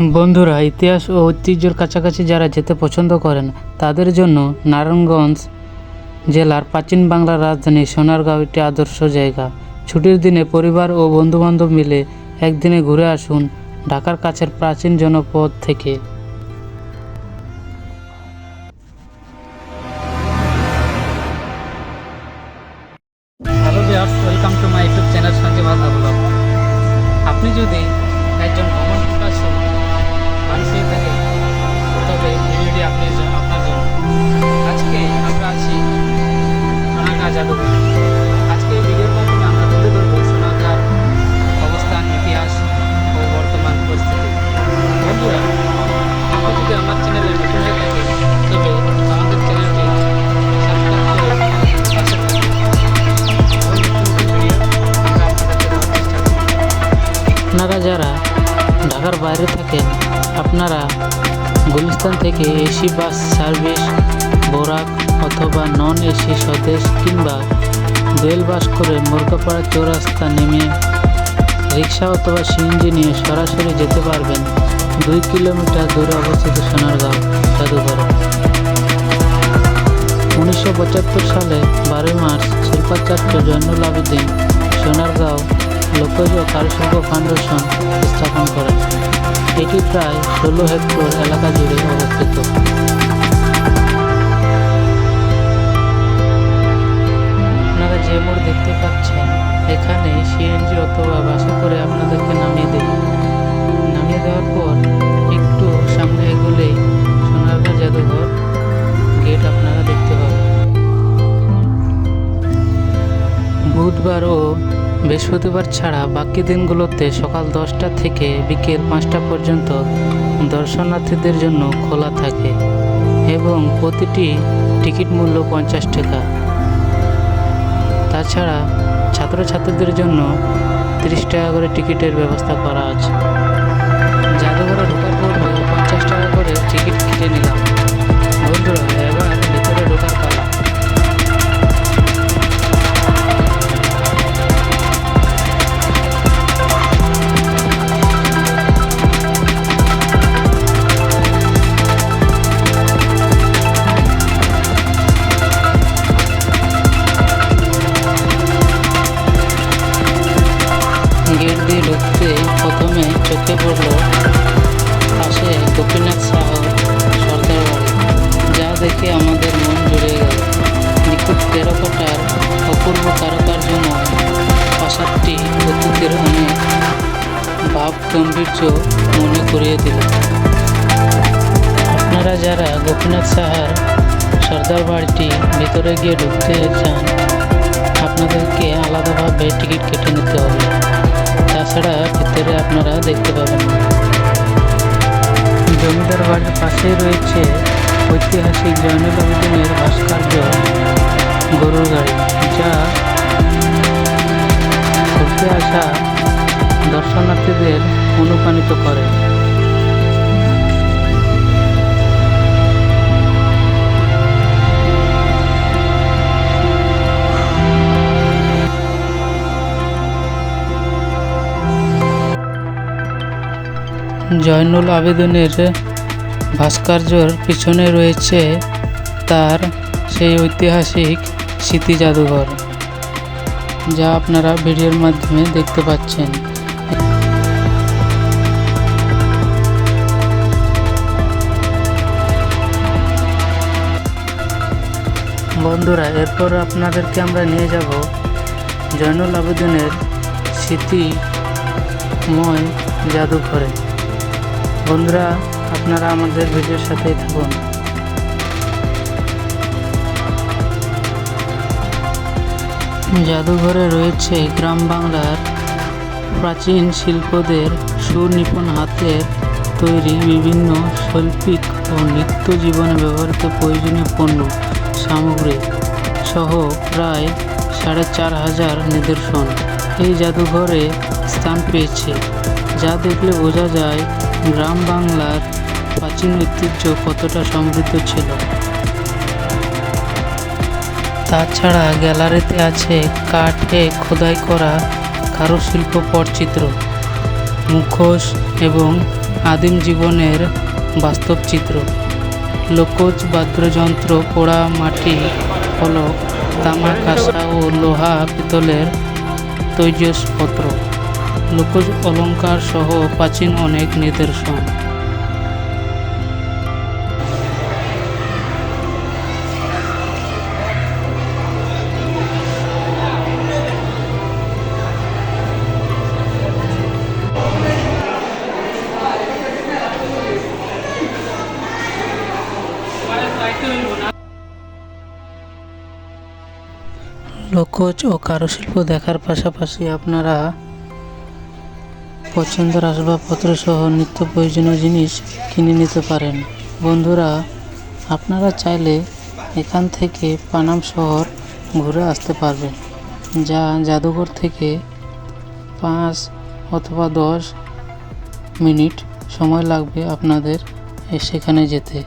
বন্ধুরা, ইতিহাস ও ঐতিহ্যের কাছাকাছি যারা যেতে পছন্দ করেন, তাদের জন্য নারায়ণগঞ্জ জেলার প্রাচীন বাংলার রাজধানী সোনারগাঁও একটি আদর্শ জায়গা। ছুটির দিনে পরিবার ও বন্ধুবান্ধব মিলে একদিনে ঘুরে আসুন ঢাকার কাছের প্রাচীন জনপদ থেকে। আপনি যদি আপনারা যারা ঢাকার বাইরে থাকেন, আপনারা গুলিস্তান থেকে এসি, বাস, সার্ভিস, বোরাক অথবা নন এসি স্বদেশ কিংবা রেল বাস করে মুরগাপাড়া চৌরাস্তা নেমে রিক্সা অথবা সিএনজি নিয়ে সরাসরি যেতে পারবেন দুই কিলোমিটার দূরে অবস্থিত সোনারগাঁও জাদুঘরে। উনিশশো সালে বারোই মার্চ শিল্পাচার্য জয়নুল আবেদিন সোনারগাঁও লোকজ কারুশিল্প ফাউন্ডেশন স্থাপন করেন এটি প্রায় ষোলো হেক্টর এলাকা জুড়ে অবস্থিত। আপনারা যে মোড় দেখতে পাচ্ছেন, এখানে সিএনজি অথবা বাসে করে আপনাদেরকে নামিয়ে দেবে। নামিয়ে দেওয়ার পর একটু সামনে এগোলেই সোনারগাঁ জাদুঘর গেট আপনারা দেখতে পাবেন। বুধবার ও বৃহস্পতিবার ছাড়া বাকি দিনগুলোতে সকাল দশটা থেকে বিকেল পাঁচটা পর্যন্ত দর্শনার্থীদের জন্য খোলা থাকে এবং প্রতিটি টিকিট মূল্য পঞ্চাশ টাকা। তাছাড়া ছাত্রছাত্রীদের জন্য ত্রিশ টাকা করে টিকিটের ব্যবস্থা করা আছে। গেট দিয়ে ঢুকতে প্রথমে চোখে পড়ল পাশে গোপীনাথ সাহর সর্দার বাড়ি। যা দেখে আমাদের মন জুড়ে গেল। নিখুঁত টেরাকোটার অপূর্ব কারুকার্যময় প্রাসাদটি অতীতের অনেক ভাব গাম্ভীর্য মনে করিয়ে দিল। আপনারা যারা গোপীনাথ সাহার সর্দার বাড়িটি ভিতরে গিয়ে ঢুকতে চান আপনাদেরকে আলাদাভাবে টিকিট কেটে নিতে হবে। তাছাড়া ভিতরে আপনারা দেখতে পাবেন। না জমিদার বাড়ির পাশেই রয়েছে ঐতিহাসিক জয়নুল আবেদিনের ভাস্কর্য গরুর গাড়ি, যা ঘুরতে আসা দর্শনার্থীদের অনুপ্রাণিত করে। জয়নুল আবেদনের ভাস্কর্যর পিছনে রয়েছে তার সেই ঐতিহাসিক স্মৃতি জাদুঘর, যা আপনারা ভিডিওর মাধ্যমে দেখতে পাচ্ছেন। বন্ধুরা, এরপর আপনাদেরকে আমরা নিয়ে যাব জয়নুল আবেদনের স্মৃতিময় জাদুঘরে। বন্ধুরা, আপনারা আমাদের ভিডিওর সাথেই থাকুন। জাদুঘরে রয়েছে গ্রাম বাংলার প্রাচীন শিল্পদের সুনিপুণ হাতের তৈরি বিভিন্ন শৈল্পিক ও নিত্য জীবনে ব্যবহৃত প্রয়োজনীয় পণ্য, সামগ্রী সহ প্রায় সাড়ে চার হাজার নিদর্শন। এই জাদুঘরে স্থান পেয়েছে। যা দেখলে বোঝা যায় গ্রাম বাংলার প্রাচীন ঐতিহ্য কতটা সমৃদ্ধ ছিল? তাছাড়া গ্যালারিতে আছে কাঠে খোদাই করা কারুশিল্প পটচিত্র, মুখোশ এবং আদিম জীবনের বাস্তব চিত্র। লোকজ বাদ্যযন্ত্র, পোড়া মাটি ফলক তামা কাঁসা ও লোহা পিতলের তৈজসপত্র। লোকজ অলঙ্কার সহ প্রাচীন অনেক নিদর্শন লোকজ ও কারুশিল্প দেখার পাশাপাশি আপনারা পছন্দের আসবাবপত্র সহ নিত্য প্রয়োজনীয় জিনিস কিনে নিতে পারেন। বন্ধুরা, আপনারা চাইলে এখান থেকে পানাম শহর ঘুরে আসতে পারবেন, যা জাদুঘর থেকে পাঁচ অথবা দশ মিনিট সময় লাগবে আপনাদের সেখানে যেতে।